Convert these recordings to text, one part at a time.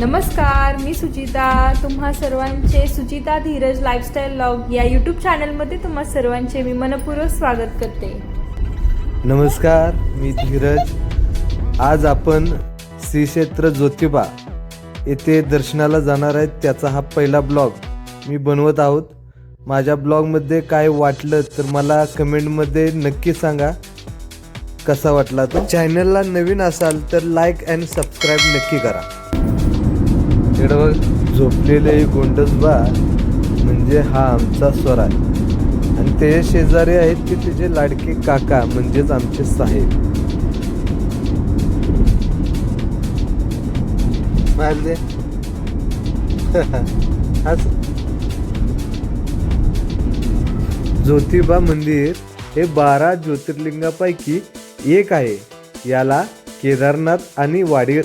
नमस्कार मी सुचिता तुम्हा सर्वांचे सुचिता धीरज लाईफस्टाईल लॉग या यूट्यूब चॅनलमध्ये तुम्हा सर्वांचे मी मनपूर्वक स्वागत करते. नमस्कार मी धीरज. आज आपण श्री क्षेत्र ज्योतिबा येथे दर्शनाला जाणार आहेत. त्याचा हा पहिला ब्लॉग मी बनवत आहोत. माझ्या ब्लॉगमध्ये काय वाटलं तर मला कमेंटमध्ये नक्की सांगा. कसा वाटला तो? चॅनलला नवीन असाल तर लाईक अँड सबस्क्राईब नक्की करा. इकडं बघ झोपलेले गोंडसबा म्हणजे हा आमचा स्वर आहे. आणि ते शेजारी आहेत की तिचे लाडके काका म्हणजेच आमचे साहेब. मारले ज्योतिबा मंदिर हे बारा ज्योतिर्लिंगापैकी एक आहे. याला केदारनाथ आणि वाडी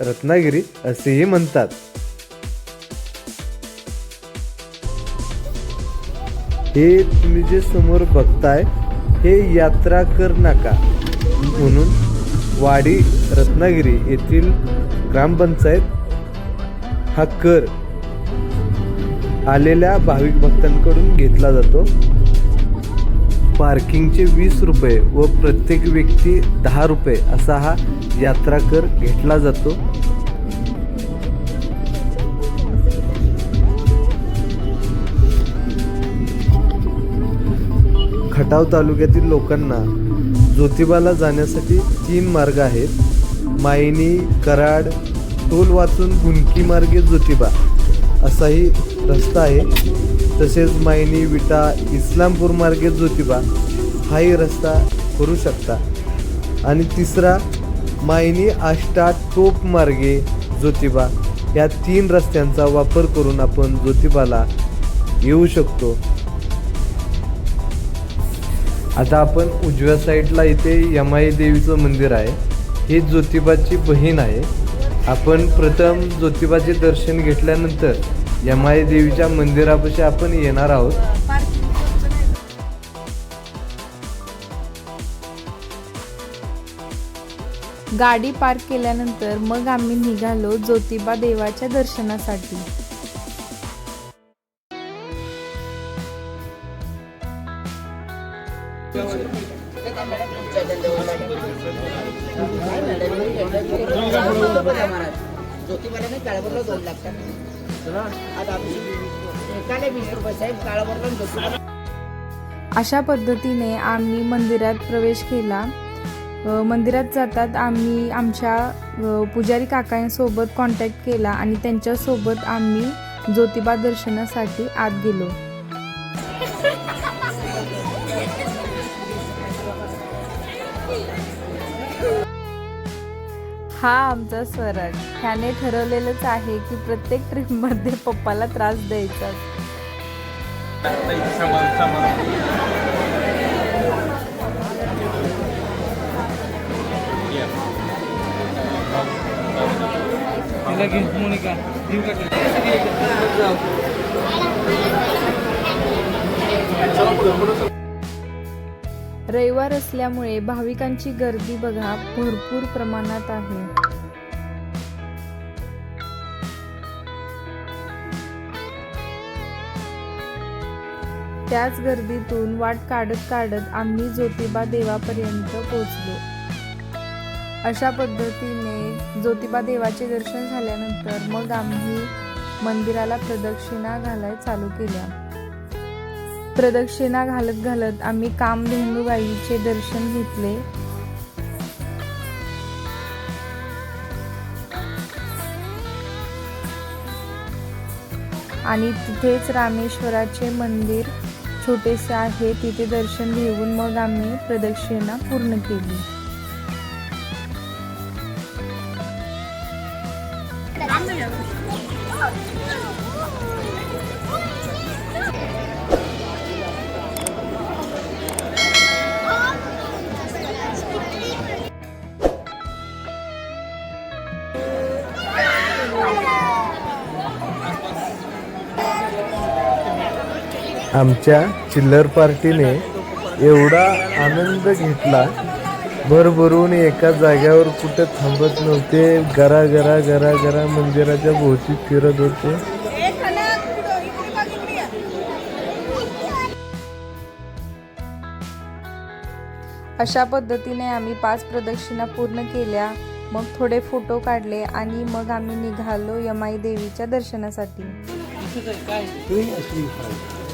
रत्नागिरी असेही म्हणतात. हे तुम्ही जे समोर बघताय हे यात्रा कर नाका. म्हणून वाडी रत्नागिरी येथील ग्रामपंचायत हा कर आलेल्या भाविक भक्तांकडून घेतला जातो. पार्किंगचे वीस रुपये व प्रत्येक व्यक्ती दहा रुपये असा हा यात्रा कर घेतला जातो. खटाव तालुक्यातील लोकांना ज्योतिबाला जाण्यासाठी तीन मार्ग आहेत. मायनी कराड टोल वाचून गुंकी मार्गे ज्योतिबा असाही रस्ता आहे. तसेच मायनी विटा इस्लामपूर मार्गे ज्योतिबा हाही रस्ता करू शकता. आणि तिसरा मायनी आष्टा टोप मार्गे ज्योतिबा या तीन रस्त्यांचा वापर करून आपण ज्योतिबाला येऊ शकतो. आता आपण उजव्या साईडला इथे यमाई देवीचं मंदिर आहे. ही ज्योतिबाची बहीण आहे. आपण प्रथम ज्योतिबाचे दर्शन घेतल्यानंतर यमाई देवीच्या मंदिरापाशी आपण येणार आहोत. गाडी पार्क केल्यानंतर मग आम्ही निघालो ज्योतिबा देवाच्या दर्शनासाठी. ज्योतिबाला नाही दोन लागतात अशा पद्धतीने आम्ही मंदिरात प्रवेश केला. मंदिरात जातात आम्ही आमच्या पुजारी काकांसोबत कॉन्टॅक्ट केला आणि त्यांच्यासोबत आम्ही ज्योतिबा दर्शनासाठी आत गेलो. हा आमचा स्वराज. ह्याने ठरवलेलंच आहे की प्रत्येक ट्रिपमध्ये पप्पाला त्रास द्यायचा. रविवार असल्यामुळे भाविकांची गर्दी बघा भरपूर प्रमाणात आहे. त्याच गर्दीतून वाट काढत काढत आम्ही ज्योतिबा देवापर्यंत पोहोचलो. अशा पद्धतीने ज्योतिबा देवाचे दर्शन झाल्यानंतर मग आम्ही मंदिराला प्रदक्षिणा घालाय चालू केल्या. प्रदक्षिणा घालत घालत आम्ही कामधेनूबाईचे दर्शन घेतले. आणि तिथेच रामेश्वराचे मंदिर छोटेसे आहे तिथे दर्शन घेऊन मग आम्ही प्रदक्षिणा पूर्ण केली. आमच्या चिल्लर पार्टीने एवढा आनंद घेतला. भरभरून एका जाग्यावर कुठे थांबत नव्हते. गरा गरा गरा गरा मंदिराच्या भोवती फिरत होते. अशा पद्धतीने आम्ही पाच प्रदक्षिणा पूर्ण केल्या. मग थोडे फोटो काढले आणि मग आम्ही निघालो यमाई देवीच्या दर्शनासाठी.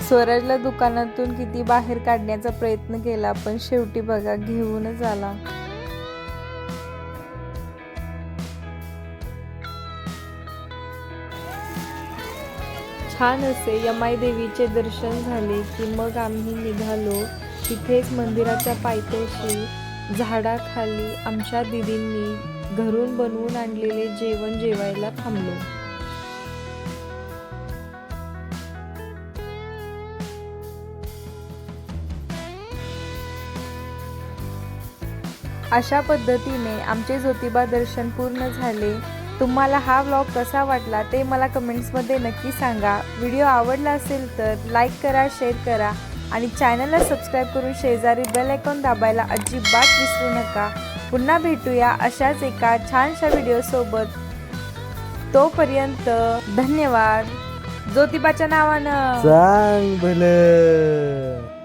स्वराजला दुकानातून किती बाहेर काढण्याचा प्रयत्न केला पण शेवटी बघा घेऊनच आला. छान असे यमाई देवीचे दर्शन झाले की मग आम्ही निघालो तिथेच मंदिराच्या पायथ्याशी झाडाखाली आमच्या दिदींनी घरून बनवून आणलेले जेवण जेवायला थांबलो. अशा पद्धतीने आमचे ज्योतिबा दर्शन पूर्ण झाले. तुम्हाला हा व्लॉग कसा वाटला ते मला कमेंट्समध्ये नक्की सांगा. व्हिडिओ आवडला असेल तर लाईक करा शेअर करा आणि चॅनलला सबस्क्राईब करून शेजारी बेल आयकॉन दाबायला अजिबात विसरू नका. पुन्हा भेटूया अशाच एका छानशा व्हिडिओसोबत तोपर्यंत धन्यवाद. ज्योतिबाच्या नावानं. सांग भलं